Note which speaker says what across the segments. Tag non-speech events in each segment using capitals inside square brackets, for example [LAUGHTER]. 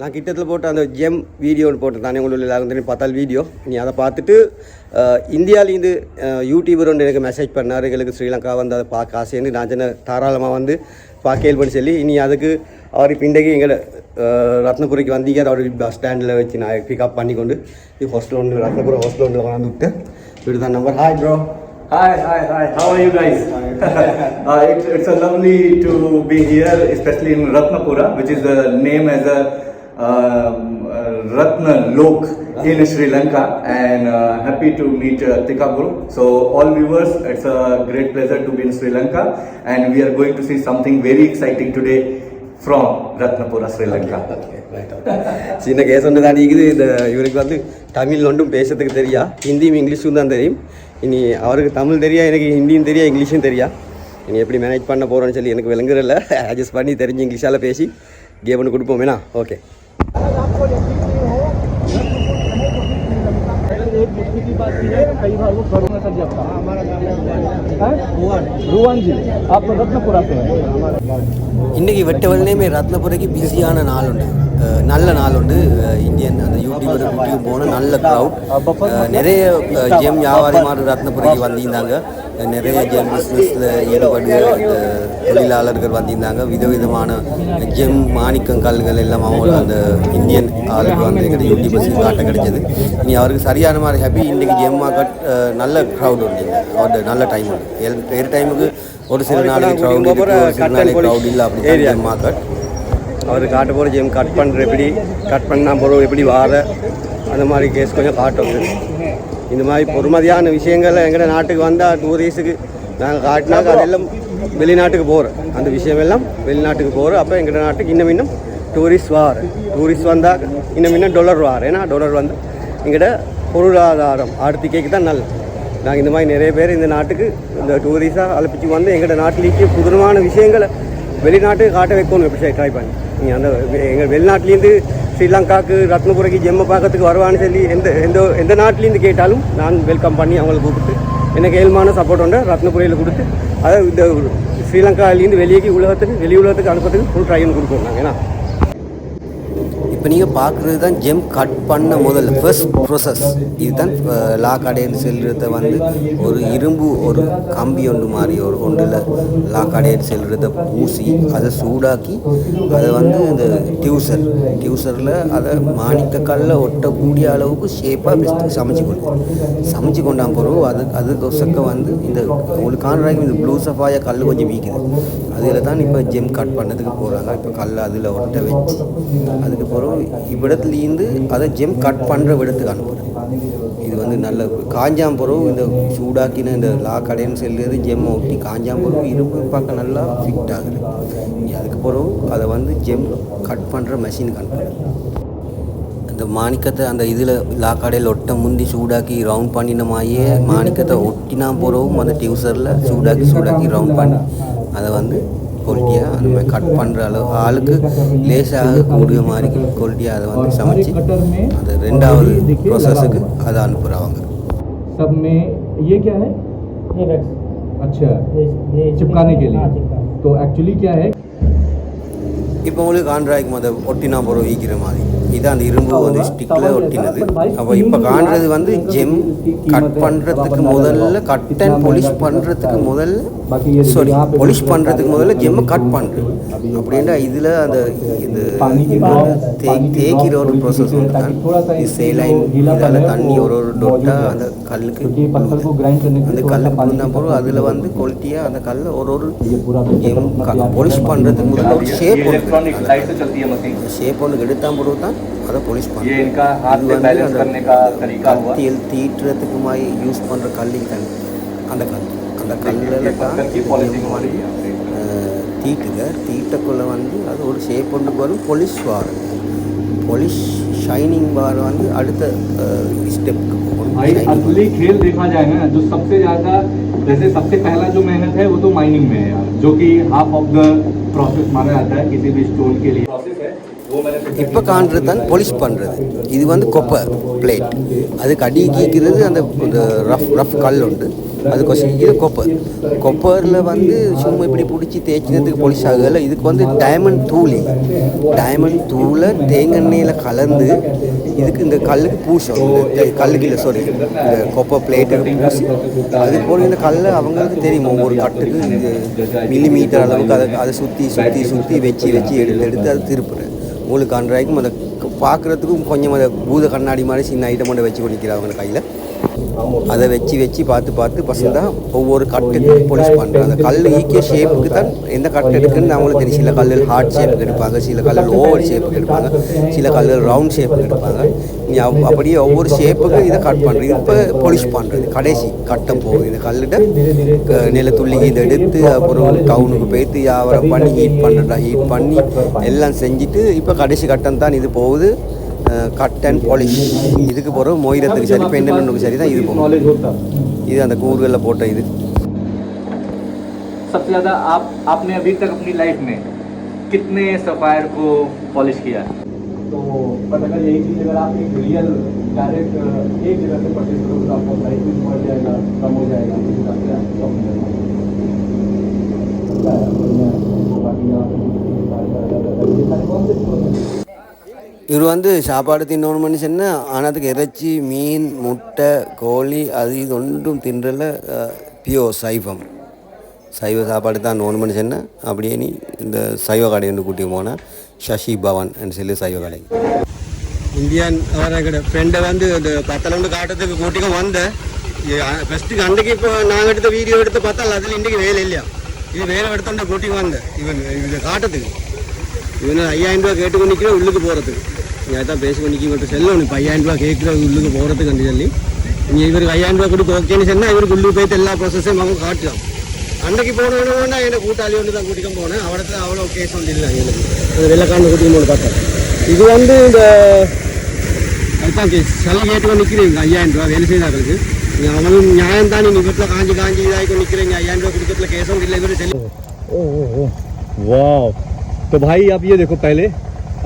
Speaker 1: நான் கிட்டத்தில் போட்ட அந்த ஜெம் வீடியோன்னு போட்டு தானே உங்களுக்கு எல்லாரும் தெரியும் பார்த்தால் வீடியோ நீ அதை பார்த்துட்டு இந்தியாவிலேருந்து யூடியூபர் ஒன்று எனக்கு மெசேஜ் பண்ணார். எங்களுக்கு ஸ்ரீலங்கா வந்து அதை பார்க்க ஆசைன்னு நான் சின்ன தாராளமாக வந்து பார்க்கேல்பன்னு சொல்லி இனி அதுக்கு அவர் இப்போ இன்றைக்கு எங்களை ரத்னபுரிக்கு வந்தீங்க. அவர் பஸ் ஸ்டாண்டில் வச்சு நான் பிக்கப் பண்ணி கொண்டு ஹாஸ்டல் ஒன்று ரத்னபுரம் ஹாஸ்டல் ஒன்று கொண்டாந்து விட்டு இப்படி number hi bro
Speaker 2: Hi, hi, hi. How are you guys? [LAUGHS] uh, it, it's a lovely to be here, especially in Ratnapura, which is the name as a Um, uh, Ratna Lok in Sri Lanka, and uh, happy to meet uh, Tikaburu. So, all viewers, it's a great pleasure to be in Sri Lanka, and we are going to see something very exciting today from Ratnapura, Sri Lanka.
Speaker 1: சின்ன case ஒன்று தான் இருக்குது இந்த இவருக்கு வந்து தமிழ் ஒன்றும் பேசுறதுக்கு தெரியா ஹிந்தியும் இங்கிலீஷும் தான் தெரியும் இனி அவருக்கு தமிழ் தெரியா எனக்கு ஹிந்தியும் தெரியா இங்கிலீஷும் தெரியா இனி எப்படி மேனேஜ் பண்ண போகிறோன்னு சொல்லி எனக்கு விளங்குறதில்ல அட்ஜஸ்ட் பண்ணி தெரிஞ்சு இங்கிலீஷால் பேசி கேம் ஒன்று கொடுப்போம் வேணா ஓகே
Speaker 3: कई बार वो करूँगा सर जब हमारा रुवान जी आप तो रत्नपुरा से हैं
Speaker 1: இன்றைக்கி வெட்ட வெள்ளமே ரத்னபுரைக்கு பிஸியான நாள் உண்டு அஹ் நல்ல நாள் உண்டு அஹ் இந்தியன் அந்த யூடியூபர் யூடியூப் போன நல்ல க்ரௌட் நிறைய அஹ் ஜெம் வியாபாரி மாதிரி ரத்னபுரைக்கு வந்திருந்தாங்க அஹ் நிறைய ஜெம் பிஸ்னஸில் ஈடுபடுற அஹ் தொழிலாளர்கள் வந்திருந்தாங்க. விதவிதமான ஜெம் மாணிக்கம் கல்கள் எல்லாம் அவங்க அந்த இந்தியன் ஆளுக்கு வந்து எங்கள் யூடியூபர்ஸுக்கு காட்ட கிடைச்சது. இனி அவருக்கு சரியான மாதிரி ஹாப்பி இன்றைக்கி ஜெம் மார்க்கெட் நல்ல க்ரௌட் உண்டு. அவரோட நல்ல டைம் உண்டு. வேறு டைமுக்கு ஒரு சில நாளைக்கு க்ரௌட் இருக்கு. ஒரு சில நாளைக்கு க்ரௌட் இல்லை. அப்படி ஜெம் மார்க்கெட். அவர் காட்ட போகிற ஜெம் கட் பண்ணுற எப்படி கட் பண்ணால் போகிறோம் எப்படி வார அந்த மாதிரி கேஸ் கொஞ்சம் காட்டும் இந்த மாதிரி பொறுமதியான விஷயங்கள் எங்கள் நாட்டுக்கு வந்தால் டூரிஸ்ட்டுக்கு நாங்கள் காட்டினாக்க அதெல்லாம் வெளிநாட்டுக்கு போகிறோம் அந்த விஷயமெல்லாம் வெளிநாட்டுக்கு போகிறோம் அப்போ எங்கள் நாட்டுக்கு இன்னும் இன்னும் டூரிஸ்ட் வார. டூரிஸ்ட் வந்தால் இன்னும் இன்னும் டொலர் வார. ஏன்னா டொலர் வந்து எங்கள்கிட்ட பொருளாதாரம் அடுத்திக்கைக்கு தான் நல்லது. நாங்கள் இந்த மாதிரி நிறைய பேர் இந்த நாட்டுக்கு இந்த டூரிஸ்டாக அழைப்பிச்சு வந்து எங்களோட நாட்டிலேயே புதுமையான விஷயங்களை வெளிநாட்டுக்கு காட்ட வைக்கணும் எப்படி ட்ரை பண்ணி நீங்கள் அந்த எங்கள் வெளிநாட்டிலேருந்து ஸ்ரீலங்காவுக்கு ரத்னபுரைக்கு ஜெம்ம பார்க்கறதுக்கு வருவான்னு சொல்லி எந்த எந்த எந்த நாட்டிலேருந்து கேட்டாலும் நான் வெல்கம் பண்ணி அவங்களை கூப்பிட்டு எனக்கு ஏழ்மான சப்போர்ட் உண்டு. ரத்னபுரையில் கொடுத்து அதை இந்த ஸ்ரீலங்காலேருந்து வெளியே உலகத்துக்கு வெளி உலகத்துக்கு அனுப்புறதுக்கு ஃபுல் ட்ரைன் கொடுக்கணும் நாங்கள் ஏன்னா இப்போ நீங்கள் பார்க்குறது தான் ஜெம் கட் பண்ண முதல்ல ஃபர்ஸ்ட் ப்ரொசஸ் இதுதான் லா கடைன்னு செல்றத வந்து ஒரு இரும்பு ஒரு கம்பி ஒன்று மாதிரி ஒரு ஒன்றில் லா கடைன்னு செல்றத பூசி அதை சூடாக்கி அதை வந்து இந்த டியூசர் டியூசரில் அதை மாணிக்கக்கல்ல ஒட்டக்கூடிய அளவுக்கு ஷேப்பாக பெஸ்ட்டு சமைச்சு கொடுக்கும். சமைச்சு கொண்டான் பிறகு அது அதுக்கு சக்க வந்து இந்த உங்களுக்கு காண்றாங்க இந்த ப்ளூ சஃபாய கல் கொஞ்சம் வீக்குது. அதில் தான் இப்போ ஜெம் கட் பண்ணதுக்கு போகிறாங்க இப்போ கல் அதில் ஒட்ட வச்சு. அதுக்கு பிறகு இவ்விடத்துலேருந்து அதை ஜெம் கட் பண்ணுற விடத்துக்கு அனுப்புறது. இது வந்து நல்ல காஞ்சாம் பிறகு இந்த சூடாக்கின இந்த லா கடைன்னு செல்லுறது ஜெம் ஒட்டி காஞ்சாம் பிறகு இரும்பு பார்க்க நல்லா ஃபிட் ஆகுது. அதுக்கு பிறகு அதை வந்து ஜெம் கட் பண்ணுற மெஷினுக்கு அனுப்புறது. அந்த மாணிக்கத்தை அந்த இதில் லாக்காடையில் ஒட்ட முந்தி சூடாக்கி ரவுண்ட் பண்ணின மாதிரியே மாணிக்கத்தை ஒட்டினா போகிறவும் அந்த டியூசரில் சூடாக்கி சூடாக்கி ரவுண்ட் பண்ணி. அதை வந்து குவாலிட்டியாக அந்த மாதிரி கட் பண்ணுற அளவு ஆளுக்கு லேசாக கூடிய மாதிரி குவாலிட்டியாக அதை வந்து சமைச்சு அந்த ரெண்டாவது ப்ரோசஸுக்கு அதை அனுப்புகிறவங்க
Speaker 3: सब में ये क्या है
Speaker 4: ये वैक्स
Speaker 3: अच्छा
Speaker 4: ये ये
Speaker 3: चिपकाने के लिए
Speaker 4: हाँ, चिपकाने।
Speaker 3: तो एक्चुअली क्या है
Speaker 1: இப்போ உங்களுக்கு காண்ட்ராய்க்கு அதை ஒட்டினா போகிறோம் ஈக்கிற மாதிரி இது அந்த இரும்பு வந்து ஸ்டிக்கில் ஒட்டினது. அப்போ இப்போ காண்றது வந்து ஜெம் கட் பண்ணுறதுக்கு முதல்ல கட் அண்ட் பொலிஷ் பண்ணுறதுக்கு முதல்ல சாரி பொலிஷ் பண்ணுறதுக்கு முதல்ல ஜெம்மை கட் பண்ணுறது அப்படின்னா இதில் அந்த இது இது வந்து தே தேய்க்கிற ஒரு ப்ரோசஸ் வந்து தான் இது சேலைன் இதால் தண்ணி ஒரு ஒரு டொட்டாக அந்த கல்லுக்கு அந்த கல்லை பண்ண பிறகு அதில் வந்து குவாலிட்டியாக அந்த கல்லை ஒரு ஒரு பொலிஷ் பண்ணுறதுக்கு முதல்ல ஒரு ஷேப்
Speaker 2: ஒன்று
Speaker 1: ஷேப் ஒன்று எடுத்தால் பிறகு தான் அதை பொலிஷ்
Speaker 2: பண்ணுவோம்
Speaker 1: கத்தியில் தீட்டுறதுக்குமாய் யூஸ் பண்ணுற கல்லிங் தண்ணி அந்த கல். அந்த கல்லில் தான் தீட்டுங்க. தீட்டக்குள்ளே வந்து அது ஒரு ஷேப் ஒன்று வரும் பொலிஷ் வாரம் பொலிஷ் ஷைனிங் பார் வந்து அடுத்த ஸ்டெப்புக்கு
Speaker 3: भाई
Speaker 1: Shining
Speaker 3: असली खेल देखा जाए ना जो सबसे ज्यादा जैसे सबसे पहला जो मेहनत है वो तो माइनिंग में है यार जो कि हाफ ऑफ द प्रोसेस माना जाता है किसी भी स्टोन के लिए प्रोसेस है இப்போ காண்றது தான் polish பண்ணுறது இது வந்து கொப்பர் பிளேட் அதுக்கு அடி கீக்கிறது அந்த ரஃப் ரஃப் கல் உண்டு அது கொஸ்டின் இது கொப்பர் கொப்பரில் வந்து சும்மா இப்படி பிடிச்சி தேய்ச்சினதுக்கு polish ஆகல. இதுக்கு வந்து டைமண்ட் தூளி. டைமண்ட் தூளை தேங்கெண்ணெயில் கலந்து இதுக்கு இந்த கல்லுக்கு பூசும் இந்த கல்லுக்கு இல்லை சாரி இந்த கொப்பை பிளேட்டுக்கு பூசி அது போல் இந்த கல்லை அவங்களுக்கு தெரியும்? ஒவ்வொரு கட்டுக்கு இது மில்லி மீட்டர் அளவுக்கு அதை அதை சுற்றி சுற்றி சுற்றி வச்சு வச்சு எடுத்து எடுத்து அதை திருப்புறேன் உங்களுக்கு அன்றாய்க்கும் அதை பார்க்குறதுக்கும் கொஞ்சம் அதை பூத கண்ணாடி மாதிரி சின்ன ஐட்டம் கொண்டு வச்சு கொண்டிருக்கிறாங்க கையில். அதை வச்சு வச்சு பார்த்து பார்த்து பசங்க தான் ஒவ்வொரு கட்டுக்கு பொலிஷ் பண்ணுறாங்க அந்த கல் ஈக்கிய ஷேப்புக்கு தான் எந்த கட்டு எடுக்குன்னு அவங்களுக்கு தெரியும். சில கல்லில் ஹார்ட் ஷேப்புக்கு எடுப்பாங்க சில கல்லில் ஓவல் ஷேப்புக்கு எடுப்பாங்க சில கல்லில் ரவுண்ட் ஷேப்புக்கு எடுப்பாங்க. நீ அவ்- அப்படியே ஒவ்வொரு ஷேப்புக்கும் இதை கட் பண்ணுறது இப்போ பொலிஷ் பண்ணுறது கடைசி கட்டம் போகுது. இந்த கல்லிட்ட நிலத்துள்ளி இதை எடுத்து அப்புறம் டவுனுக்கு போய்த்து வியாபாரம் பண்ணி ஹீட் பண்ணுறா ஹீட் பண்ணி எல்லாம் செஞ்சுட்டு இப்போ கடைசி கட்டம் தான் இது போகுது. கட் அண்ட் பாலிஷ் இதுக்கு போகிற மொயிரத்துக்கு சரி பெண்டலுக்கு சரி தான் இது போகும்
Speaker 1: नॉलेज होता
Speaker 3: இது அந்த கூறுகளில் போட்ட இது
Speaker 1: सबसे ज़्यादा आप आपने अभी तक अपनी लाइफ में कितने सफ़ायर को पॉलिश किया
Speaker 2: तो बट अगर यही चीज़ अगर आप एक रियल डायरेक्ट एक जगह से परचेज करोगे तो आपका प्राइस भी बढ़ जाएगा कम हो जाएगा उस हिसाब से आप शॉप में जाना बाकी आप ये सारे कौन से स्टोर हैं
Speaker 3: இவர் வந்து சாப்பாடு தின்னணும்னு ஆனால் ஆனதுக்கு இறைச்சி மீன் முட்டை கோழி அது இது ஒன்றும் தின்றல பியோ சைவம். சைவ சாப்பாடு தான் நோன் சொன்னேன் அப்படியே நீ இந்த சைவ கடை ஒன்று கூட்டி போனேன் சசி பவன் சொல்லி சைவ கடை. இந்தியன் அவரோட ஃப்ரெண்டை வந்து இந்த பத்தலண்டு காட்டுறதுக்கு கூட்டிக்கும் வந்தேன். ஃபஸ்ட்டுக்கு அன்றைக்கு இப்போ நாங்கள் எடுத்த வீடியோ எடுத்து பார்த்தா அதில் இன்றைக்கு வேலை இல்லையா? இது வேலை எடுத்தோண்ட கூட்டிக்கு வந்தேன். இவன் இது காட்டுறதுக்கு. இவன் ஐயாயிரம் ரூபா கேட்டு கொண்டு உள்ளுக்கு போகிறதுக்கு நான் தான் பேசி நிற்க செல்லணும் இப்போ ஐயாயிரம் ரூபா கேட்குற உள்ளுக்கு போகிறதுக்கு சொல்லி நீ இவருக்கு ஐயாயிரம் ரூபா கொடுத்து ஓகேன்னு சொன்னால் இவருக்கு உள்ளுக்கு போயிட்டு எல்லா ப்ராசஸையும் அவங்க காட்டலாம் அன்றைக்கு போனோன்னா என்ன கூட்டாளி ஒன்று தான் கூட்டிக்க போனேன் அவடத்துல அவ்வளோ கேஸ் ஒன்று இல்லை எனக்கு அந்த வெள்ளக்காரனை கூட்டிக்க போன பார்த்தேன் இது வந்து இந்த அதுதான் கேஸ் சளி கேட்டு நிற்கிறீங்க ஐயாயிரம் ரூபா வேலை செய்தார்களுக்கு அவனும் நியாயம் தான் நீங்கள் வீட்டில் காஞ்சி காஞ்சி இதாகி நிற்கிறீங்க ஐயாயிரம் ரூபா கொடுக்கறதுல கேஸும் இல்லை இவர் செல்லு
Speaker 5: वाह तो भाई आप ये देखो पहले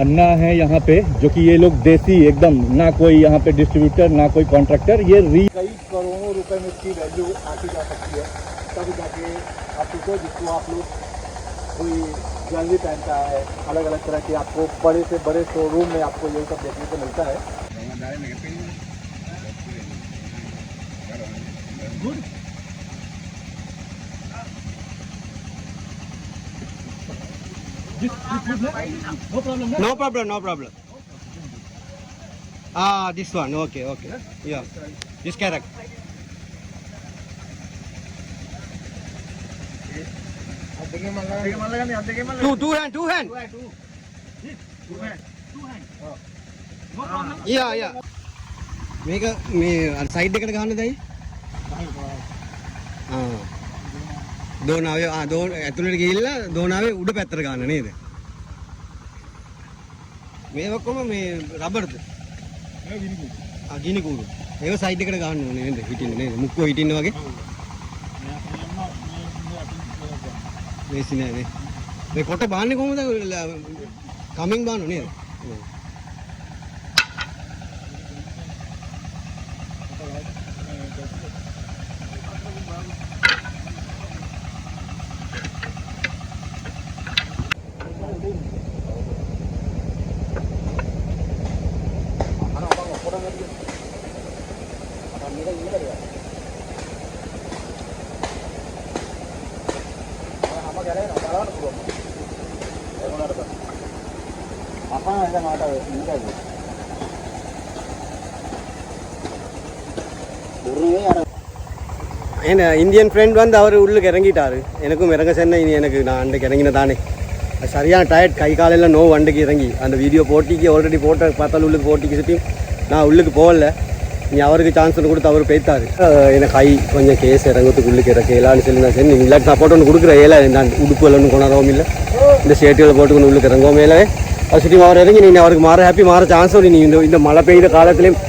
Speaker 5: अन्ना है यहाँ पे जो कि ये लोग देसी एकदम ना कोई यहाँ पे डिस्ट्रीब्यूटर ना कोई कॉन्ट्रैक्टर ये री
Speaker 2: कई करोड़ों रुपए में इसकी वैल्यू आती जा सकती है। तब जाके आप सोचो जिसको आप लोग कोई ज्वेलरी पहनता है अलग अलग तरह के आपको बड़े से बड़े शोरूम में आपको ये सब देखने को मिलता है।
Speaker 3: No problem, no problem. Ah, this one. Okay, okay. Yeah. This character. Two, two hand, two hand. Two hand. Yeah, yeah. మీకు మీ side dekat kahana అయ్యి දෝනාවේ ආ දෝන ඇතුළට ගිහිල්ලා දෝනාවේ උඩ පැත්තට ගන්න නේද? මේ ඔක්කොම මේ රබර්ද? ආ ගිනි කූරු ඒක සයිඩ් එකට ගන්න ඕනේ නේද? හිටින්න නේද? මුක්කෝ හිටින්න වගේ? මේසි නෑ නේ. මේ කොට බාන්නේ කොහොමද? කමින් බාන්නු නේද ஏன்னா இந்தியன் ஃப்ரெண்ட் வந்து அவர் உள்ளுக்கு இறங்கிட்டாரு. எனக்கும் இறங்க சென்னை இனி எனக்கு நான் அன்றைக்கு இறங்கின தானே சரியான டயர்ட் கை காலையில் நோ வண்டிக்கு இறங்கி. அந்த வீடியோ போட்டிக்கு ஆல்ரெடி போட்ட பார்த்தாலும் உள்ளுக்கு போட்டிக்கு சுற்றி நான் உள்ளுக்கு போகல. நீ அவருக்கு சான்ஸ் ஒன்று கொடுத்து அவர் போய்த்தாரு எனக்கு கை கொஞ்சம் கேஸ் இறங்கத்துக்கு உள்ளுக்கு இறக்கலான்னு சொல்லி நான் சரி. நீ இல்லாட்டி நான் போட்டு ஒன்று கொடுக்குறேன் ஏல நான் உடுப்பு இல்லை ஒன்று கொண்டாடவும் இல்லை. இந்த ஷேட்டுகளை போட்டுக்கொண்டு உள்ளுக்கு இறங்கவும் இல்லை அது சுற்றி அவர் இறங்கி நீ அவருக்கு மாற ஹாப்பி மாற சான்ஸ் நீ இந்த இந்த மழை பெய்கிற காலத்துலேயும்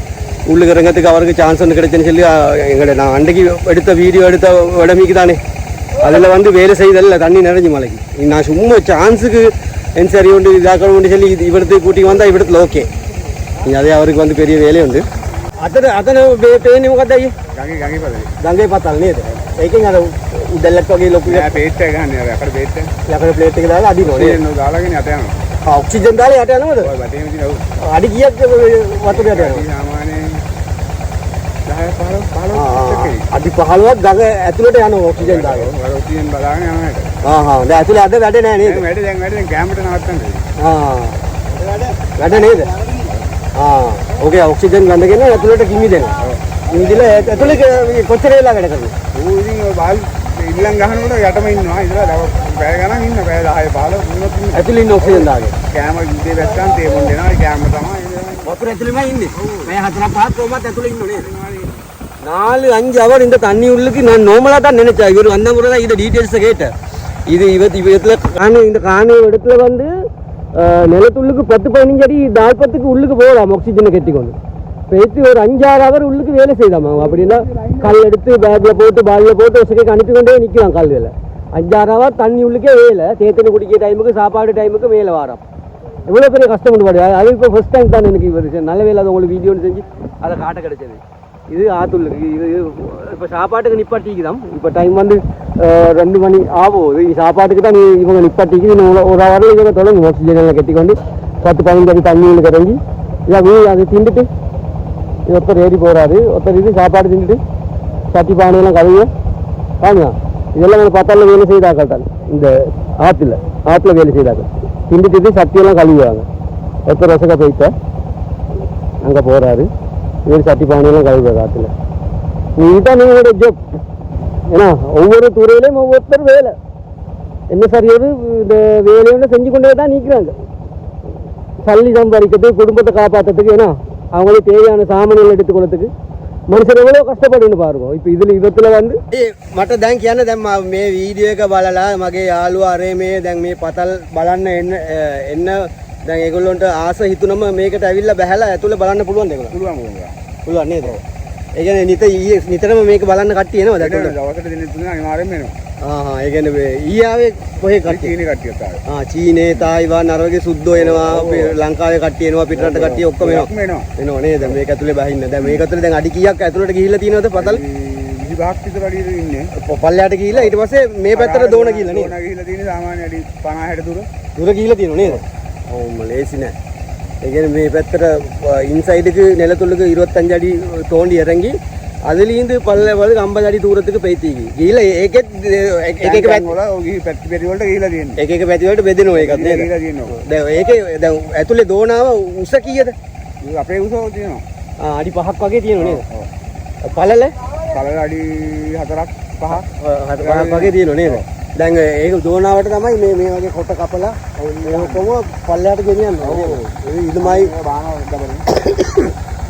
Speaker 3: உள்ளுக்கு இறங்கத்துக்கு அவருக்கு சான்ஸ் ஒன்று கிடைச்சுன்னு சொல்லி எங்கள்ட நான் அன்றைக்கு எடுத்த வீடியோ எடுத்த உடமைக்கு தானே அதில் வந்து வேலை செய்தல்ல தண்ணி நிறைஞ்சு மலைக்கு நான் சும்மா சான்ஸுக்கு என் சரி உண்டு இதாக்கணும் உண்டு சொல்லி இது இவரத்துக்கு கூட்டி வந்தால் இவரத்தில் ஓகே அதே அவருக்கு வந்து பெரிய வேலையுண்டு අතන අතන පේන්නේ මොකක්ද අයියේ?
Speaker 6: ගගේ ගගේ පදේ
Speaker 3: ගඟේ පතල් නේද? ඒකෙන් අර උදැල්ලක් වගේ ලොකු
Speaker 6: නෑ පේට් එක ගන්න අර අකට පේට් එක
Speaker 3: යකඩ ප්ලේට් එක දාලා අදිනවා නේද?
Speaker 6: නෝ දාලාගෙන යට යනවා
Speaker 3: ආ ඔක්සිජන් දාලා යට යනවද?
Speaker 6: ඔය බටේම තියෙන ඔව්
Speaker 3: අඩි කීයක් වතුර යට යනවද? අඩි 15ක් ගඟ ඇතුළට යන ඔක්සිජන් දාගෙන.
Speaker 6: අර ඔක්සිජන් බලාගෙන යනවා ඒක.
Speaker 3: ආ හා. දැන් ඇතුළේ අද වැඩ නෑ නේද?
Speaker 6: වැඩ දැන් වැඩ දැන් කැමරට නවත්තන්නේ.
Speaker 3: ආ. වැඩ නේද? ආ. ඔකේ ඔක්සිජන් ගඳගෙන ඇතුළට කිමි දෙනවා. කිමි දලා ඇතුළේ කොච්චර වෙලා වැඩ කරන්නේ?
Speaker 6: ඌ ඉතින් ඔය බාල් ඉල්ලන් ගහනකොට යටම ඉන්නවා. ඉතලා පැය ගණන් ඉන්න පැය 10 15 වුණත් ඉන්න.
Speaker 3: ඇතුළේ ඉන්න ඔක්සිජන් දාගෙන.
Speaker 6: කැම ඉඳේ වැස්සන් තේ මොන් දෙනවා. කැම තමයි. වතුර
Speaker 3: ඇතුළේම ඉන්නේ. මේ හතරක් පහක් කොහමද ඇතුළේ ඉන්නෝ නේද? நாலு அஞ்சு அவர் இந்த தண்ணி உள்ளுக்கு நான் நார்மலாக தான் நினைச்சேன். இவர் வந்த முறை தான் இந்த டீட்டெயில்ஸை கேட்டேன். இது இவத்து இவத்துல காண இந்த காணி இடத்துல வந்து நிலத்துள்ளுக்கு பத்து பதினஞ்சு அடி தாழ்பத்துக்கு உள்ளுக்கு போகலாம் ஆக்சிஜனை கட்டிக்கொண்டு. பேசி ஒரு அஞ்சாறு அவர் உள்ளுக்கு வேலை செய்தாமா அப்படின்னா கல் எடுத்து பேக்கில் போட்டு பாலில் போட்டு ஒசக்கைக்கு அனுப்பி கொண்டே நிற்கலாம் கல் அஞ்சாறு அவர் தண்ணி உள்ளுக்கே வேலை. தேத்தனி குடிக்கிற டைமுக்கு சாப்பாடு டைமுக்கு மேலே வாரம். எவ்வளோ பெரிய கஷ்டம் பாடு அது இப்போ ஃபஸ்ட் டைம் தான் எனக்கு இவர். நல்ல வேலை அது உங்களுக்கு வீடியோன்னு செஞ்சு அதை காட்ட கிடைச்சது. இது ஆத்துள்ள இது இப்போ சாப்பாட்டுக்கு நிப்பாட்டிக்குதான் இப்போ டைம் வந்து ரெண்டு மணி ஆகும் இது சாப்பாட்டுக்கு தான் நீ- இவங்க நிப்பாட்டிக்கு இன்னும் ஒரு- ஒரு ஹவரில் இவங்க தொடங்கும். ஆக்சிஜன் எல்லாம் கட்டிக்கொண்டு பத்து பதினஞ்சு அடி தண்ணியில் கறங்கி இதை வீ அதை திண்டுட்டு ஒருத்தர் ஏறி போகிறாரு ஒருத்தர் இது சாப்பாடு திண்டுட்டு சட்டி பானையெல்லாம் கழுவி வாங்க. இதெல்லாம் நாங்கள் பத்தால வேலை செய்தாக்கள் தான். இந்த ஆற்றுல ஆற்றுல வேலை செய்தாக்கள். திண்டுட்டு இது சட்டியெல்லாம் கழுவிவாங்க. ஒருத்தர் ரசக்க போயிட்ட அங்கே போகிறாரு வீடு சட்டி பானையெல்லாம் கழுவுது காற்றுல நீதான் நீங்களோட ஜப் ஏன்னா ஒவ்வொரு துறையிலையும் ஒவ்வொருத்தர் வேலை. என்ன சார் எது இந்த வேலையோட செஞ்சு கொண்டே தான் நிற்கிறாங்க சல்லி சம்பாதிக்கிறதுக்கு குடும்பத்தை காப்பாற்றுறதுக்கு ஏன்னா அவங்களுக்கு தேவையான சாமான்கள் எடுத்துக்கொள்ளத்துக்கு மனுஷன் எவ்வளோ கஷ்டப்படுன்னு பாருங்க. இப்போ இதில் இவத்தில் வந்து மற்ற தேங்க் ஏன்னா தேம் மே வீடியோக்க பலல மகே ஆழ்வாரே மே தேங்க் மே பத்தல் பலன்னு என்ன என்ன දැන් ඒගොල්ලොන්ට ආස හිතුනම මේකට ඇවිල්ල බැහලා ඇතුළ බලන්න පුළුවන් දෙක
Speaker 6: පුළුවන් වුණා
Speaker 3: පුළුවන් නේද? ඒගැන නිත ඊයේ නිතරම මේක බලන්න කට්ටියනවා දැකට
Speaker 6: දවසට දින තුන අනිවාර්යෙන් වෙනවා
Speaker 3: ඒගැන ඊයාවේ කොහේ කට්ටිය?
Speaker 6: චීනි කට්ටියක් ආවේ.
Speaker 3: ආ චීනේ තායිවා නරවගේ සුද්දෝ එනවා අපේ ලංකාවේ කට්ටිය එනවා පිටරට කට්ටිය ඔක්කොම එනවා. එනවා. නේද? මේක ඇතුලේ බහින්න. දැන් මේක ඇතුලේ දැන් අඩි කීයක් ඇතුලට ගිහිල්ලා තියෙනවද පතල්?
Speaker 6: 25ක් විතර අඩියට ඉන්නේ.
Speaker 3: පල්ලයට ගිහිල්ලා ඊට පස්සේ මේ පැත්තට දෝන ගිහිල්ලා නේද?
Speaker 6: දෝන ගිහිල්ලා තියෙන සාමාන්‍ය අඩි 50 60 දුර.
Speaker 3: දුර ගිහිල්ලා තියෙනව නේද ඔව්ම ලේසි නෑ ඒ කියන්නේ මේ පැත්තට இன்சைடுக்கு நிலத்துள்ளுக்கு இருபத்தஞ்சு அடி தோண்டி இறங்கி அதுலேருந்து பல்ல வந்து ஐம்பது அடி தூரத்துக்கு பெய்த்திக்கு ගිහිල්ලා ඒකෙත් එක එක
Speaker 6: එක
Speaker 3: පැත්ත
Speaker 6: වල ඔය පැති පැති වලට ගිහිල්ලා තියෙන්නේ
Speaker 3: එක එක පැති වලට බෙදෙනවා ඒකත් නේද
Speaker 6: ගිහිල්ලා තියෙනවා
Speaker 3: දැන් ඒකේ දැන් ඇතුලේ දෝනාව උස කීයද
Speaker 6: ඒක අපේ උසව තියෙනවා
Speaker 3: ආ, අඩි පහක් වගේ තියෙනව නේද
Speaker 6: ඔව්.
Speaker 3: පළල
Speaker 6: පළල අඩි 4ක් 5ක්
Speaker 3: හත පහක් වගේ තියෙනව නේද දැන් ඒක දෝනාවට තමයි මේ මේ වගේ කොට කපලා මේ ඔක්කොම පල්ලයට ගෙනියන්නේ ඒ ඉදමයි
Speaker 6: බානවා දබරේ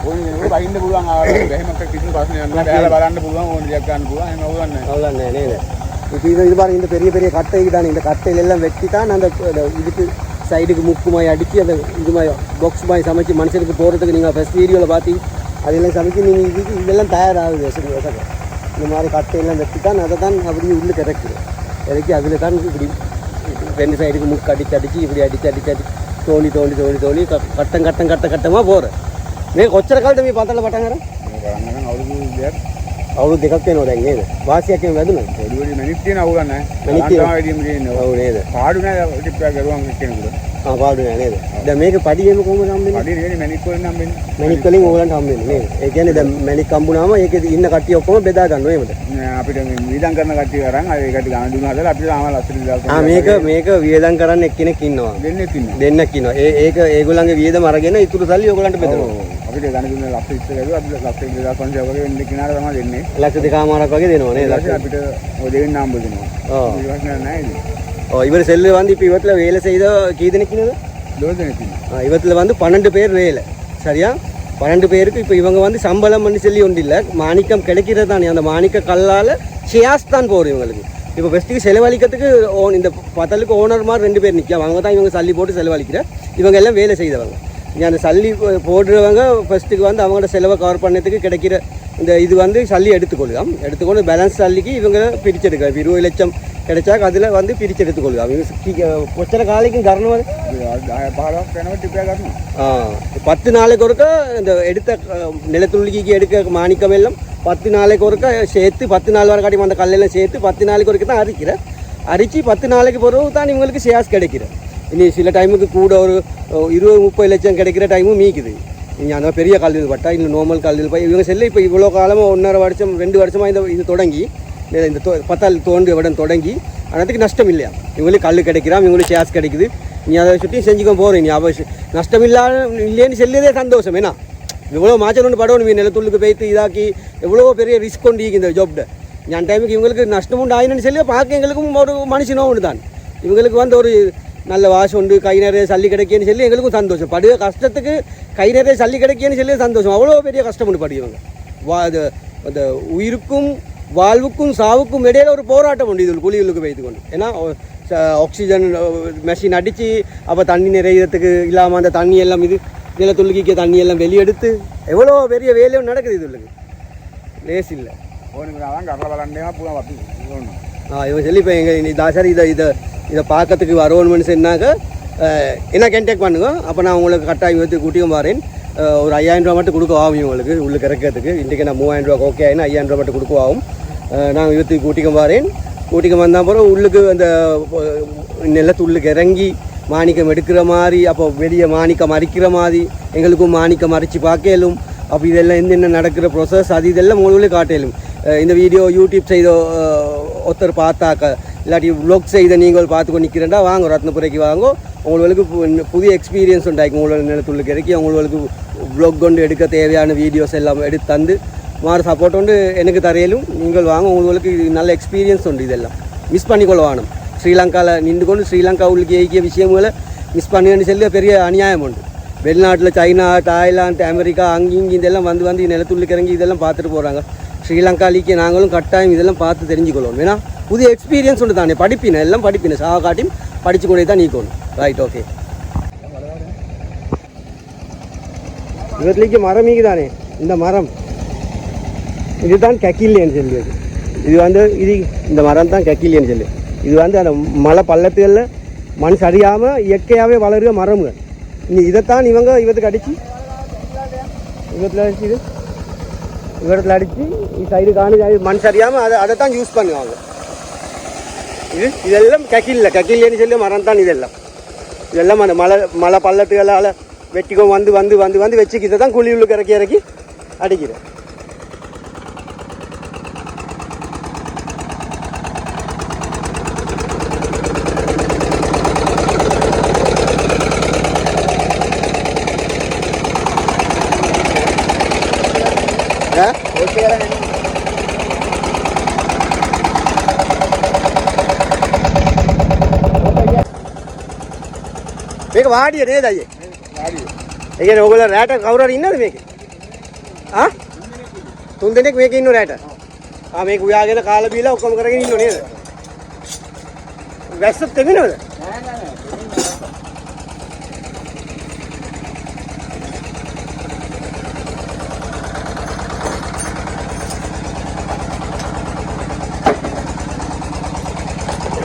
Speaker 6: ඕනේ නෙවෙයි බයින්න පුළුවන් ආවල බැහැමක කිසිම ප්‍රශ්නයක් නැහැ බෑලා බලන්න පුළුවන් ඕන දෙයක් ගන්න පුළුවන් එහෙම අවුලක් නැහැ
Speaker 3: அவ்வளோ நேரு இப்போ இது இது பாருங்க இந்த பெரிய பெரிய கட்டைக்கு தானே இந்த கட்டையில எல்லாம் வெட்டி தான் அந்த அந்த இதுக்கு சைடுக்கு முக்கு மாதிரி அடித்து அந்த இது மாதிரி பாக்ஸ் மாதிரி சமைச்சு மனுஷனுக்கு போகிறதுக்கு நீங்கள் ஃபஸ்ட் வீடியோவில் பார்த்தீங்க அதெல்லாம் சமைச்சு நீங்கள் இதுக்கு இதெல்லாம் தயாராகுது வசதி வசதி இந்த மாதிரி கட்டையெல்லாம் வெட்டி தான் அதை தான் அப்படியே உள்ளுக்கு இறக்குது இறக்கி அதில் தான் இப்படி ரெண்டு சைடுக்கு முக்கு அடித்து அடித்து இப்படி அடித்து அடித்து அடித்து தோண்டி தோண்டி தோண்டி தோண்டி கட்டம் கட்டம் கட்ட கட்டமாக போகிறேன் ನೀವು
Speaker 6: ಕೊಚ್ಚರ ಕಾಲ ತಮಗೆ ಪಾತಾಳ ಪಟ್ಟಂಗಾರ
Speaker 3: ಅವಳು ದಿಗತ್ತೇನು ಅದು ಹೆಂಗೆ ವಾಸಿ ಹಾಕಿ ಅದು ಮೆನಿತ್ತೀನಿ
Speaker 6: ಅವುಗಳನ್ನ ಮೆನಿತ್ತೀನಿ ಅವಳೇದು ಕಾಡು ಮೇಲೆ ಟಿಪ್ಪಾಗಿರುವ
Speaker 3: මැණික් නේද? ආ පාඩු නෑ නේද දැන් මේක පඩියෙම කොහොමද හම්බෙන්නේ?
Speaker 6: පඩි නෙවෙයි මැනික් වලින් හම්බෙන්නේ.
Speaker 3: මැනික් වලින් ඕගලන්ට හම්බෙන්නේ නේද? ඒ කියන්නේ දැන් මැනික් හම්බුනාම ඒකේ ඉන්න කට්ටිය ඔක්කොම බෙදා ගන්නවා එහෙමද?
Speaker 6: අපිට මේ වියදම් කරන කට්ටිය අරන් අර ඒකට ගාන දුන්නා හදලා අපිට ආම ලස්සන වියදම්
Speaker 3: ආ මේක මේක වියදම් කරන්න එක්කෙනෙක් ඉන්නවා.
Speaker 6: දෙන්නේ ඉන්නවා.
Speaker 3: දෙන්නක් ඉන්නවා. ඒ ඒක ඒගොල්ලන්ගේ වියදම අරගෙන ඉතුරු සල්ලි ඔයගලන්ට බෙදනවා.
Speaker 6: අපිට ගාන දුන්න ලක්ෂ 20 ගාව අපිට ලක්ෂ 2500 වගේ වෙන්න කිනාර තමයි දෙන්නේ.
Speaker 3: ලක්ෂ දෙකමාරක් වගේ දෙනවා නේද?
Speaker 6: අපිට ඔය දෙවෙනි නාම්බ දෙනවා
Speaker 3: ඔව්.
Speaker 6: පස්සේ නෑ
Speaker 3: ஓ இவர் செல்லு வந்து இப்போ இவத்தில் வேலை செய்த
Speaker 6: கீது நிற்கிறது
Speaker 3: இவத்தில் வந்து பன்னெண்டு பேர் வேலை. சரியா? பன்னெண்டு பேருக்கு இப்போ இவங்க வந்து சம்பளம் பண்ணி சொல்லி ஒன்றும் இல்லை. மாணிக்கம் கிடைக்கிறது தானே. அந்த மாணிக்க கல்லால் ஷியாஸ் தான் போகும் இவங்களுக்கு. இப்போ ஃபெஸ்ட்டுக்கு செலவழிக்கிறதுக்கு ஓன் இந்த பத்தலுக்கு ஓனர் மாதிரி ரெண்டு பேர் நிற்க அவங்க தான் இவங்க சல்லி போட்டு செலவழிக்கிற. இவங்க எல்லாம் வேலை செய்தவங்க. இங்கே அந்த சல்லி போடுறவங்க ஃபஸ்ட்டுக்கு வந்து அவங்களோட செலவை கவர் பண்ணதுக்கு கிடைக்கிற இந்த இது வந்து சல்லி எடுத்துக்கொள்ளும் எடுத்துக்கொண்டு பேலன்ஸ் சல்லிக்கு இவங்க பிரிச்செடுக்க இருபது லட்சம் கிடைச்சா அதில் வந்து பிரித்து எடுத்துக்கொள்ளும் இவங்க கொச்சர காலைக்கும் கறணும் பத்து நாளைக்கு ஒருக்க இந்த எடுத்த நிலத்துள்ளிக்கு எடுக்க மாணிக்கம் எல்லாம் பத்து நாளைக்கு ஒருக்க சேர்த்து பத்து நாள் வரை காட்டி அந்த கல்லெல்லாம் சேர்த்து பத்து நாளைக்கு ஒருக்க தான் அரிக்கிறேன் அரித்து பத்து நாளைக்கு பிறகு தான் இவங்களுக்கு சேஸ் கிடைக்கிறேன் இனி சில டைமுக்கு கூட ஒரு இருபது முப்பது லட்சம் கிடைக்கிற டைமும் மீக்குது. இனி அந்த பெரிய கல்லில் பட்டா இல்லை நார்மல் கல்லில் போய் இவங்க செல்ல இப்போ இவ்வளோ காலமாக ஒன்றரை வருஷம் ரெண்டு வருஷமாக இந்த இது தொடங்கி இந்த- தோ- பத்தால் தோண்டு இடம் தொடங்கி அதுக்கு நஷ்டம் இல்லையா? இவங்களுக்கு கல் கிடைக்கிறான் இவங்களுக்கு ஷேர்ஸ் கிடைக்குது. நீ அதை சுற்றி செஞ்சுக்க போகிறோம் நீ அவசியம் நஷ்டம் இல்லாத இல்லைன்னு செல்லதே சந்தோஷம். ஏன்னா இவ்வளோ மாச்சல் படணும். நீ நிலத்துள்ளுக்கு போய்த்து இதாக்கி எவ்வளோ பெரிய ரிஸ்க் கொண்டு இந்த ஜாப்ட ஞான் டைமுக்கு இவங்களுக்கு நஷ்டம் உண்டு ஆயினு சொல்லி பார்க்க எங்களுக்கும் ஒரு மனுஷனோ ஒன்று தான் இவங்களுக்கு வந்து ஒரு நல்ல வாசம் உண்டு கை நிறைய சல்லி கிடைக்கன்னு சொல்லி எங்களுக்கும் சந்தோஷம். படுக கஷ்டத்துக்கு கை நிறைய சல்லி கிடைக்கன்னு சொல்லி சந்தோஷம். அவ்வளோ பெரிய கஷ்டம் உண்டு படுகிறவங்க வா அது அந்த உயிருக்கும் வாழ்வுக்கும் சாவுக்கும் இடையில ஒரு போராட்டம் உண்டு இதில் குழிகளுக்கு வைத்து கொண்டு ஏன்னா ஆக்சிஜன் மெஷின் அடித்து அப்போ தண்ணி நிறையிறதுக்கு இல்லாமல் அந்த தண்ணி எல்லாம் இது இதில் துள்ளிக்க தண்ணி எல்லாம் வெளியெடுத்து எவ்வளோ பெரிய வேலையும் நடக்குது இதுலக்கு லேஸ் இல்லை. ஆ இவன் சொல்லி இப்போ எங்கள் சரி இதை இதை இதை பார்க்கறதுக்கு வரணும்னு சொன்னாக்க என்ன கான்டாக்ட் பண்ணுங்க? அப்போ நான் உங்களுக்கு கட்டாயம் வந்து கூட்டியும் வரேன். ஒரு ஐயாயிரம் ரூபா மட்டும் கொடுக்க ஆகும் உங்களுக்கு உள்ளுக்கு இறக்கிறதுக்கு. இன்றைக்கு நான் மூவாயிரம் ரூபா ஓகே ஆகினா ஐயாயிரம் ரூபா மட்டும் கொடுக்க ஆகும் நான் இவத்துக்கு கூட்டிக்கும் வரேன். கூட்டிக்கும் வந்தால் அப்புறம் உள்ளுக்கு அந்த நிலத்து உள்ளுக்கு இறங்கி மாணிக்கம் எடுக்கிற மாதிரி அப்போ வெளியே மாணிக்கம் அரிக்கிற மாதிரி எங்களுக்கும் மாணிக்கம் அரிச்சு பார்க்கலும். அப்போ இதெல்லாம் என்னென்ன நடக்கிற ப்ரொசஸ் அது இதெல்லாம் உங்களுக்கு காட்டலும். இந்த வீடியோ யூடியூப் செய்த ஒருத்தர் பார்த்தாக்க இல்லாட்டி vlog செய்த நீங்கள் பார்த்து கொண்டு நிற்கிறேன்டா வாங்க ரத்னபுரைக்கு வாங்க. உங்களுக்கு புதிய எக்ஸ்பீரியன்ஸ் உண்டாக்கி உங்களோட நிலத்துள்ளுக்கு இறக்கி உங்களுக்கு vlog கொண்டு எடுக்க தேவையான வீடியோஸ் எல்லாம் எடுத்து தந்து மாறு சப்போர்ட் கொண்டு எனக்கு தரையிலும் நீங்கள் வாங்க உங்களுக்கு இது நல்ல எக்ஸ்பீரியன்ஸ் உண்டு இதெல்லாம். மிஸ் பண்ணிக்கொள்ள வேணும் ஸ்ரீலங்காவில் நின்று கொண்டு ஸ்ரீலங்கா உள்ளுக்கு ஏக்கிய விஷயங்களை மிஸ் பண்ணுன்னு சொல்லி பெரிய அநியாயம் உண்டு. வெளிநாட்டில் சைனா தாய்லாந்து அமெரிக்கா அங்கே இங்கே இதெல்லாம் வந்து வந்து நிலத்துள்ளுக்கு இறங்கி இதெல்லாம் பார்த்துட்டு போகிறாங்க ஸ்ரீலங்காலிக்கு நாங்களும் கட்டாயம் இதெல்லாம் பார்த்து தெரிஞ்சுக்கொள்வோம் ஏன்னா புதிய எக்ஸ்பீரியன்ஸ் உண்டு தானே. படிப்பின எல்லாம் படிப்பின. சாக காட்டியும் படித்து கொண்டே தான் நீக்கணும். ரைட் ஓகே இவத்துலேக்கு மரம் தானே. இந்த மரம். இதுதான் கக்கில்லியன்னு சொல்லியது இது வந்து இது இந்த மரம் தான் கக்கில்லியன்னு சொல்லி இது வந்து அந்த மலை பள்ளத்துகளில் மண் சரியாமல் இயற்கையாகவே வளருக மரம் இனி இதைத்தான் இவங்க இவத்துக்கு அடித்து இவத்தில் அடிச்சு இது? இவரத்தில் அடித்து சைடு காணி மண் சரியாமல் அதை அதை தான் யூஸ் பண்ணுவாங்க. இது இதெல்லாம் கக்கில்ல கக்கில்லேன்னு சொல்லி மரம் தான் இதெல்லாம். இதெல்லாம் அந்த மலை மலை பள்ளத்துகளால் வெட்டிக்கும் வந்து வந்து வந்து வந்து வச்சுக்கிட்டு இதை தான் குழி உள்ளுக்கு இறக்கி இறக்கி அடிக்கிறேன் වාඩිය නේද අයියේ?
Speaker 6: වාඩිය
Speaker 3: ඒ කියන්නේ ඕගොල්ලෝ රැට කවුරු හරි ඉන්නවද මේකේ? ආ? තුන් දෙනෙක් මේකේ ඉන්නව රැට. ආ මේක උයාගෙන කාලා බීලා ඔක්කොම කරගෙන ඉන්නව නේද? වැස්සත් තෙමිනවද?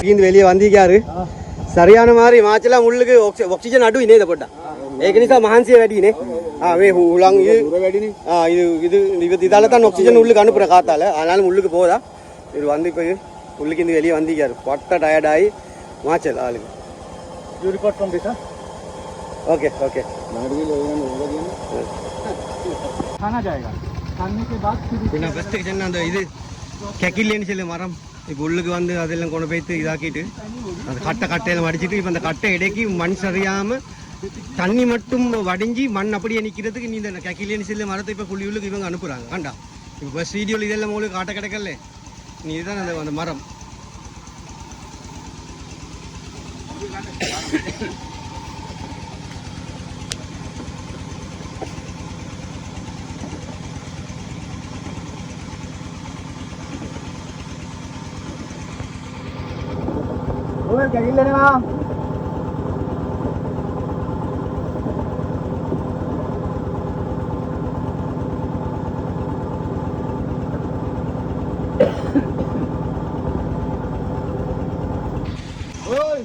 Speaker 3: இருந்து வெளியே வந்தீக்காரு சரியான சரியான மாதிரி මාචලා මුල්ලක ඔක්සිජන් අඩුයි නේද පොඩ්ඩක් ඒක නිසා මහන්සිය වැඩිනේ ආ මේ හුලං இது ஆ இது இது இது இதால தான் ஆக்சிஜன் உள்ளுக்கு அனுப்புற காத்தால. அதனால உள்ளுக்கு போதா. இவர் வந்து போய் உள்ளுக்கு இந்த வெளியே வந்திக்காரு பொட்ட டயர்ட் ஆகி மாச்சல் ஆளுக்கு ஓகே ஓகே. நான் ஃபர்ஸ்ட் கிச்சன் அந்த இது கெக்கில்லேன்னு சொல்லி மரம். இப்போ உள்ளுக்கு வந்து அதெல்லாம் கொண்டு போய்த்து இதாக்கிட்டு. அந்த கட்டை கட்டையெல்லாம் வடிச்சிட்டு இப்போ அந்த கட்டை இடைக்கு மண் சரியாமல் தண்ணி மட்டும் வடிஞ்சு மண் அப்படியே நிற்கிறதுக்கு நீ இந்த கெக்கில்லேன்னு சொல்லி மரத்தை இப்போ புள்ளி உள்ளுக்கு இவங்க அனுப்புகிறாங்க கண்டா? இப்போ பஸ் வீடியோவில் இதெல்லாம் உங்களுக்கு காட்ட கிடைக்கல நீ இதுதான் அந்த அந்த மரம்.
Speaker 7: Dagila na mo. Gol.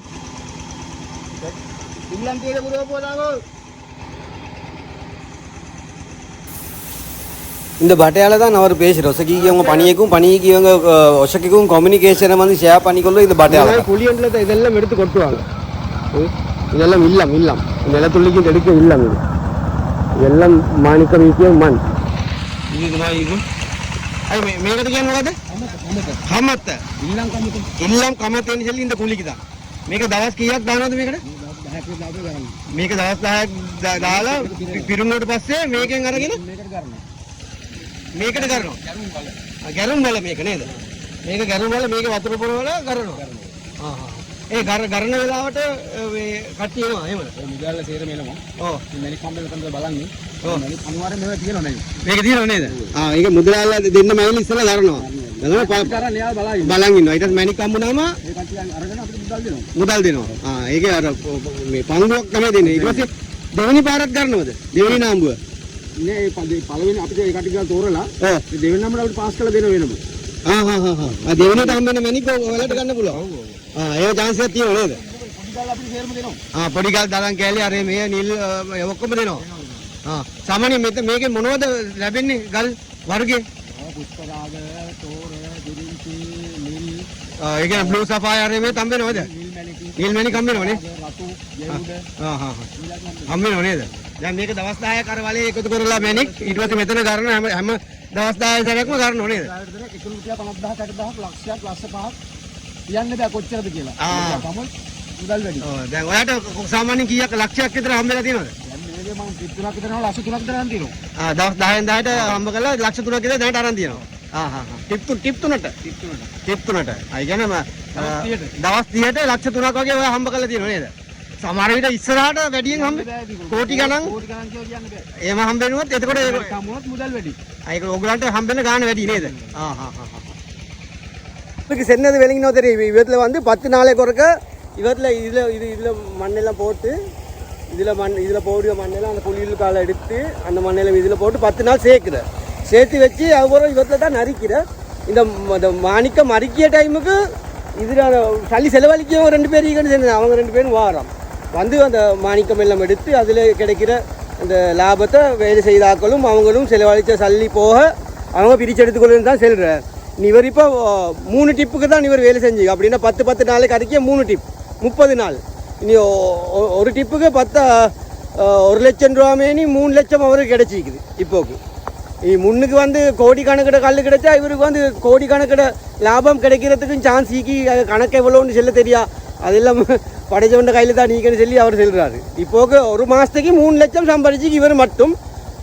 Speaker 6: England dia dah berapa?
Speaker 3: இந்த பட்டையால தான் அவர் பேசுகிறோம் ஒசக்கிக்கு இவங்க பணியக்கும் பணிக்கு இவங்க ஒசக்கிக்கும் கம்யூனிகேஷனை வந்து ஷேர் பண்ணிக்கொள்ளும் இந்த பட்டையால் குழியண்டில் இதெல்லாம் எடுத்து கொட்டுவாங்க இதெல்லாம் இல்லம் இல்லம். இந்த நிலத்துள்ளிக்கு எடுக்க இல்லம் இது. இதெல்லாம் மாணிக்க ஈட்டிய மண். மேகத்துக்கு ஏன் கமத்த. இல்லம் கமத்து கமத்தேன்னு சொல்லி இந்த கூலிக்கு தான். மிக දවස් කීයක් දානවද මේකට මේක දවස් 10ක් දාලා පිරුණුවට பஸ்ஸே මේකෙන් අරගෙන මේකට කරනවා ගැලුම් වල මේක නේද? මේක ගැලුම් වල මේක වතුර පුරවල කරනවා ආහා. ඒ ගර ගරන වෙලාවට මේ කට්ටි එනවා එහෙමද
Speaker 6: මුදල් සේරම එනවා.
Speaker 3: ඔව්.
Speaker 6: මැනික් කම්බල කන්ද බලන්නේ.
Speaker 3: ඔව්.
Speaker 6: මැනික් අනිවාර්යෙන් මේවා තියෙනවා නේද?
Speaker 3: මේක තියෙනවා නේද? ආ ඒක මුදලාලා දෙන්න මැනික් ඉස්සලා ගරනවා. ගරන කරන්
Speaker 6: එයා බලන් ඉන්නවා.
Speaker 3: බලන් ඉන්නවා. ඊට පස්සේ මැනික් හම්බුනාම
Speaker 6: ඒ කට්ටිය අරගෙන අපිට මුදල් දෙනවා.
Speaker 3: මුදල් දෙනවා. ආ ඒකේ අර මේ පංගුවක් තමයි දෙන්නේ. ඊට පස්සේ දෙවෙනි පාරක් ගන්නවද? දෙවෙනි නාඹුව නාම්බුව.
Speaker 6: Ini පළවෙනි අපිට ඒ කටික තෝරලා
Speaker 3: ඔව්.
Speaker 6: දෙවෙනි නම්බර අපිට පාස් කරලා දෙන වෙනම.
Speaker 3: ආ හා හා හා. ආ දෙවෙනිට හම්බෙන ඔය- ඔයාලට ගන්න පුළුවන්. ආ ඒක chance එකක් තියෙනව නේද?
Speaker 6: පොඩි අපිට තේරම දෙනවා.
Speaker 3: ආ පොඩි ගල් දරන් කෑලි අර මේ නිල් ඒ ඔක්කොම දෙනවා. ආ සාමාන්‍ය මෙත මේකේ මොනවද ලැබෙන්නේ ගල් වර්ගේ?
Speaker 6: පුෂ්පරාග, තෝර, දිරින්ති, නිල්,
Speaker 3: ආ ඒ කියන්නේ බ්ලූ සෆායර් මේ හම්බෙනවද?
Speaker 6: නිල් මැණිකි,
Speaker 3: නිල් මැණික් හම්බෙනවනේ.
Speaker 6: රතු, යෙවුඩ,
Speaker 3: ආ හා හා. හම්බෙනව නේද? දැන් මේක දවස් 10ක් අර වලේ එකතු කරලා මැණික් ඊට පස්සේ මෙතන ගන්න හැම හැම දවස් 10 සැරයක්ම ගන්නව නේද?
Speaker 6: ඊට දෙන 1 රුපියල් 50000 60000 ලක්ෂයක් ලක්ෂ පහක් කියන්න බෑ කොච්චරද කියලා.
Speaker 3: ආ.
Speaker 6: තමයි මුදල් වැඩි.
Speaker 3: ඔව් දැන් ඔයාට සාමාන්‍යයෙන් කීයක් ලක්ෂයක් විතර හම්බෙලා තියෙනවද?
Speaker 6: දැන් මේකේ මම කිත් තුනක් විතර ලක්ෂ තුනක් විතර නම් තියෙනවා.
Speaker 3: ආ දවස් 10න් 10ට හම්බ කරලා ලක්ෂ 3ක් විතර දැනට අරන් තියෙනවා. ටිප් ටිප් තුනට. ටිප් තුනට. අය කියන්නේ ම-
Speaker 6: දවස් 30ට.
Speaker 3: දවස් 30ට ලක්ෂ 3ක් වගේ ඔයා හම්බ කරලා තියෙනව නේද? සමහර විට ඉස්සරහට වැඩියෙන් හම්බ කෝටි ගණන්
Speaker 6: කෝටි ගණන් කියලා කියන්න බෑ.
Speaker 3: එහෙම හම්බෙනුවොත් එතකොට ඒක-
Speaker 6: කමුණත් මුදල් වැඩි.
Speaker 3: ඒක ඔයගලන්ට හම්බෙන ගාණ වැඩි නේද? ஆ ஆ ஆ இதுக்கு சென்னது விளங்கினோ தெரியும் இவத்தில் வந்து பத்து நாளைக்கு ஒருக்க இவத்தில் இதில் இது இதில் மண்ணெல்லாம் போட்டு இதில் மண் இதில் போடுற மண்ணெல்லாம் அந்த குழியில் காலை எடுத்து அந்த மண்ணெல்லாம் இதில் போட்டு பத்து நாள் சேர்க்குற சேர்த்து வச்சு அதுக்கப்புறம் இவத்தில் தான் நரிக்கிற இந்த ம- இந்த மாணிக்கம் மறிக்கிய டைமுக்கு இதில் சளி செலவழிக்க ரெண்டு பேர் ஈகன்னு சேர்ந்து அவங்க ரெண்டு பேரும் வாரம் வந்து அந்த மாணிக்கம் எல்லாம் எடுத்து அதில் கிடைக்கிற அந்த லாபத்தை வேலை செய்தாக்களும் அவங்களும் செலவழித்த சல்லி போக அவங்க பிரித்து எடுத்துக்கொள்ளுன்னு தான் செல்கிறார் இவர் இப்போ மூணு டிப்புக்கு தான் இவர் வேலை செஞ்சு. அப்படின்னா பத்து பத்து நாளைக்கு அடிக்க மூணு டிப். முப்பது நாள். இனி ஒ- ஒ- ஒரு டிப்புக்கு பத்து ஒரு லட்சம் ரூபாமேனி மூணு லட்சம் அவருக்கு கிடச்சிக்குது இப்போக்கு. இ- முன்னுக்கு வந்து கோடி கணக்கிட கல் கிடைச்சா இவருக்கு வந்து கோடி கணக்கிட லாபம் கிடைக்கிறதுக்கும் சான்ஸ் ஈக்கி கணக்கு எவ்வளோன்னு சொல்ல தெரியா? அதெல்லாம் படைச்சவண்ட கையில் தான் நீக்கன்னு சொல்லி அவர் சொல்கிறாரு இப்போக்கு ஒரு மாதத்துக்கு மூணு லட்சம் சம்பாதிச்சு இவர் மட்டும்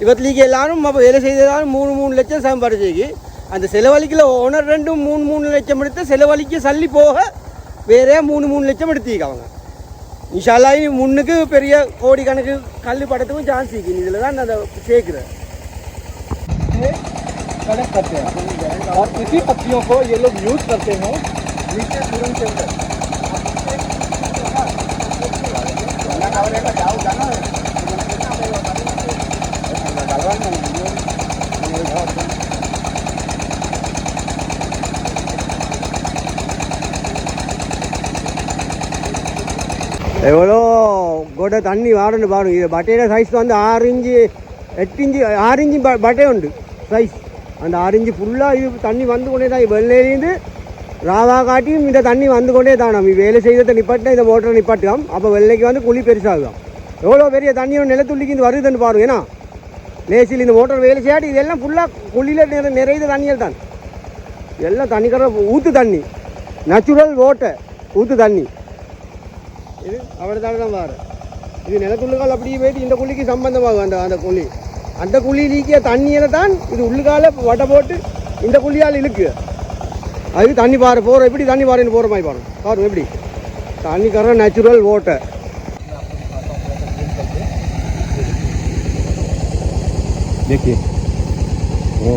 Speaker 3: இவத்துலீக்கு எல்லாரும் அப்போ வேலை செய்ததாலும் மூணு மூணு லட்சம் சம்பாதிச்சு அந்த செலவழிக்கல ஓனர் ரெண்டும் மூணு மூணு லட்சம் எடுத்து செலவழிக்க சல்லி போக வேறே மூணு மூணு லட்சம் எடுத்தீங்க அவங்க இன்ஷால்லாஹ் முன்னுக்கு பெரிய கோடி கணக்கு கல் படத்துக்கும் சான்ஸ் இருக்கு இதில் தான் அதை சேர்க்குறேன்
Speaker 7: कलेक्ट करते हैं और इसी पत्तियों को ये लोग यूज करते हैं नीचे तुरंत के अंदर
Speaker 3: எவ்வளோ கூட தண்ணி வாடணும் பாருங்க. இது பட்டையோட சைஸ் வந்து ஆறு இஞ்சு எட்டு இஞ்சு ஆறு இஞ்சு ப- பட்டை உண்டு சைஸ் அந்த ஆறு இஞ்சு ஃபுல்லாக இது தண்ணி வந்து கொண்டே தான். வெள்ளையிலேருந்து ராவா காட்டியும் இந்த தண்ணி வந்து கொண்டே தானாம் வேலை செய்கிறத நிப்பாட்டினா இந்த மோட்டரை நிப்பாட்டுவோம் அப்போ வெள்ளைக்கு வந்து குழி பெருசாகும் எவ்வளோ பெரிய தண்ணியும் நிலத்துள்ளிக்கு இது வருதுன்னு பாருங்க ஏன்னா லேசில் இந்த மோட்டர் வேலை செய்யாட்டி இதெல்லாம் ஃபுல்லாக குழியில் நிற நிறைந்த தண்ணிகள் தான். எல்லாம் தண்ணிக்கிற ஊற்று தண்ணி. நேச்சுரல் ஓட்டை ஊற்று தண்ணி. இது அவ்வளோதான தான் வேறு இது நிலத்துள்ளுக்கால் அப்படியே போயிட்டு இந்த குழிக்கு சம்பந்தமாகும் அந்த அந்த குழி. அந்த குழி நீக்கிய தண்ணியில் தான் இது உள்ளுக்கால வடை போட்டு இந்த குழியால் இழுக்கு. அது தண்ணி பாறை போகிற எப்படி தண்ணி பாறைன்னு போகிற மாதிரி பாருங்க பாருங்க எப்படி தண்ணிக்காரன் நேச்சுரல் ஓட்டை
Speaker 8: देखिए
Speaker 6: वो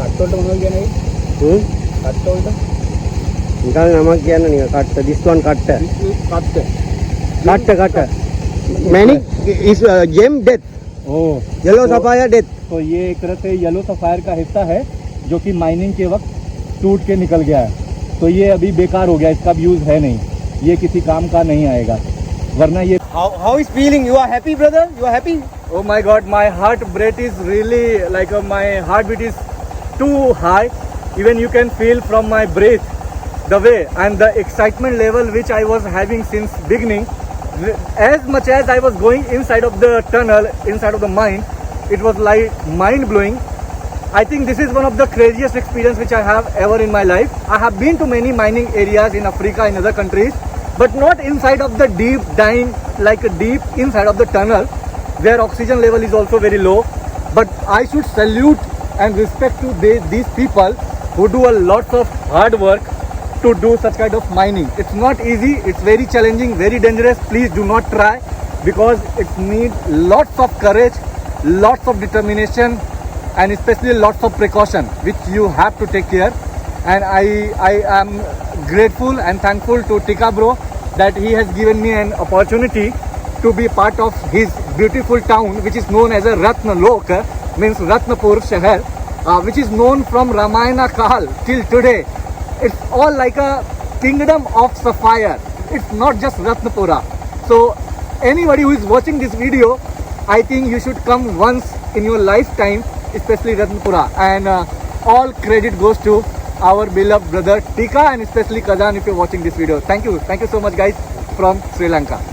Speaker 6: ಕಟ್ಟೋಲ್ಟ ಮನೋಲ್ಗೇನೆ
Speaker 3: ಹ್ಞೂ
Speaker 6: ಕಟ್ಟೋಲ್ಟ
Speaker 3: ఇంకా నమ్మకి అన్న నీకు కట్ట దిస్ వన్ కట్ట
Speaker 6: కట్ట
Speaker 3: కట్ట కట్ట मैंने इस जेम डेथ
Speaker 8: ओ
Speaker 3: येलो सफायर डेथ
Speaker 8: तो ये एक तरह से येलो सफायर का हिस्सा है जो कि माइनिंग के वक्त टूट के निकल गया है। तो ये अभी बेकार हो गया इसका यूज़ है नहीं। ये किसी काम का नहीं आएगा। वरना ये
Speaker 3: how is feeling you are happy brother you are happy
Speaker 2: oh my god my heart rate is really like my heart beat is too high even you can feel from my breath the way and the excitement level which I was having since beginning as much as I was going inside of the tunnel inside of the mind it was like mind blowing I think this is one of the craziest experience which I have ever in my life. I have been to many mining areas in Africa in other countries, but not inside of the deep dying like a deep inside of the tunnel where oxygen level is also very low. But I should salute and respect to they, these people who do a lot of hard work to do such kind of mining. It's not easy, it's very challenging, very dangerous. Please do not try because it needs lots of courage, lots of determination and especially lots of precaution which you have to take care. And I, I am grateful and thankful to Tika bro that he has given me an opportunity to be part of his beautiful town which is known as a Ratna Lok means Ratnapur Shahar uh, which is known from Ramayana Kal till today. It's all like a kingdom of sapphire. It's not just Ratnapura. So anybody who is watching this video I think you should come once in your lifetime especially Ratnapura. And uh, all credit goes to our beloved brother Tika and especially Kazan if you're watching this video. Thank you. Thank you so much guys from Sri Lanka